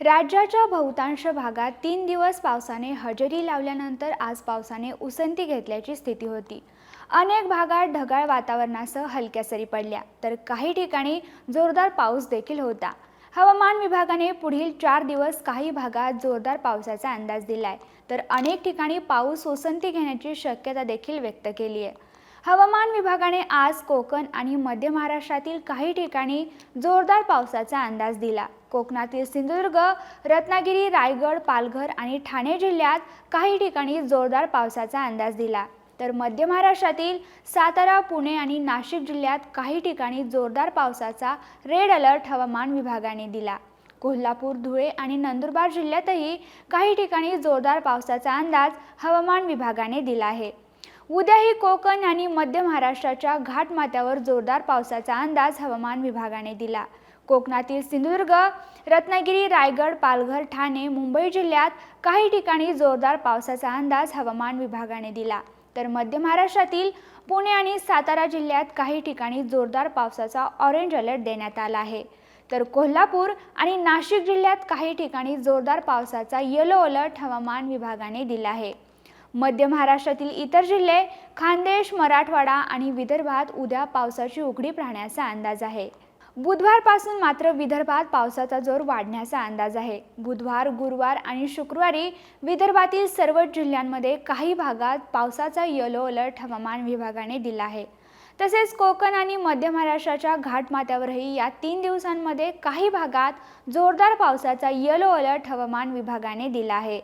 राज्याच्या बहुतांश भागात तीन दिवस पावसाने हजेरी लावल्यानंतर आज पावसाने उसंती घेतल्याची स्थिती होती. अनेक भागात ढगाळ वातावरणासह हलक्या सरी पडल्या. तर काही ठिकाणी जोरदार पाऊस देखील होता. हवामान विभागाने पुढील चार दिवस काही भागात जोरदार पावसाचा अंदाज दिलाय. तर अनेक ठिकाणी पाऊस ओसंती घेण्याची शक्यता देखील व्यक्त केली आहे हवामान विभागाने आज कोकण आणि मध्य महाराष्ट्रातील काही ठिकाणी जोरदार पावसाचा अंदाज दिला. कोकणातील सिंधुदुर्ग रत्नागिरी रायगड पालघर आणि ठाणे जिल्ह्यात काही ठिकाणी जोरदार पावसाचा अंदाज दिला. तर मध्य महाराष्ट्रातील सातारा पुणे आणि नाशिक जिल्ह्यात काही ठिकाणी जोरदार पावसाचा रेड अलर्ट हवामान विभागाने दिला. कोल्हापूर धुळे आणि नंदुरबार जिल्ह्यातही काही ठिकाणी जोरदार पावसाचा अंदाज हवामान विभागाने दिला आहे. उद्याही कोकण आणि मध्य महाराष्ट्राच्या घाटमाथ्यावर जोरदार पावसाचा अंदाज हवामान विभागाने दिला. कोकणातील सिंधुदुर्ग रत्नागिरी रायगड पालघर ठाणे मुंबई जिल्ह्यात काही ठिकाणी जोरदार पावसाचा अंदाज हवामान विभागाने दिला. तर मध्य महाराष्ट्रातील पुणे आणि सातारा जिल्ह्यात काही ठिकाणी जोरदार पावसाचा ऑरेंज अलर्ट देण्यात आला आहे. तर कोल्हापूर आणि नाशिक जिल्ह्यात काही ठिकाणी जोरदार पावसाचा येलो अलर्ट हवामान विभागाने दिला आहे. मध्य महाराष्ट्रातील इतर जिल्हे खानदेश मराठवाडा आणि विदर्भात उद्या पावसाची उघडीप राहण्याचा अंदाज आहे. बुधवारपासून मात्र विदर्भात पावसाचा जोर वाढण्याचा अंदाज आहे. बुधवार गुरुवार आणि शुक्रवारी विदर्भातील सर्वच जिल्ह्यांमध्ये काही भागात पावसाचा येलो अलर्ट हवामान विभागाने दिला आहे. तसेच कोकण आणि मध्य महाराष्ट्राच्या घाटमाथ्यावरही या तीन दिवसांमध्ये काही भागात जोरदार पावसाचा येलो अलर्ट हवामान विभागाने दिला आहे.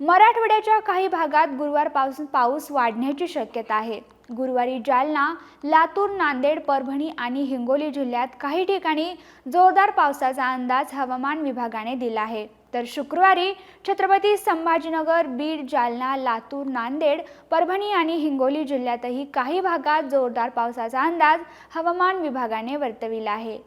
मराठवाड्याच्या काही भागात गुरुवारपासून पाऊस वाढण्याची शक्यता आहे. गुरुवारी जालना लातूर नांदेड परभणी आणि हिंगोली जिल्ह्यात काही ठिकाणी जोरदार पावसाचा अंदाज हवामान विभागाने दिला आहे. तर शुक्रवारी छत्रपती संभाजीनगर बीड जालना लातूर नांदेड परभणी आणि हिंगोली जिल्ह्यातही काही भागात जोरदार पावसाचा अंदाज हवामान विभागाने वर्तविला आहे.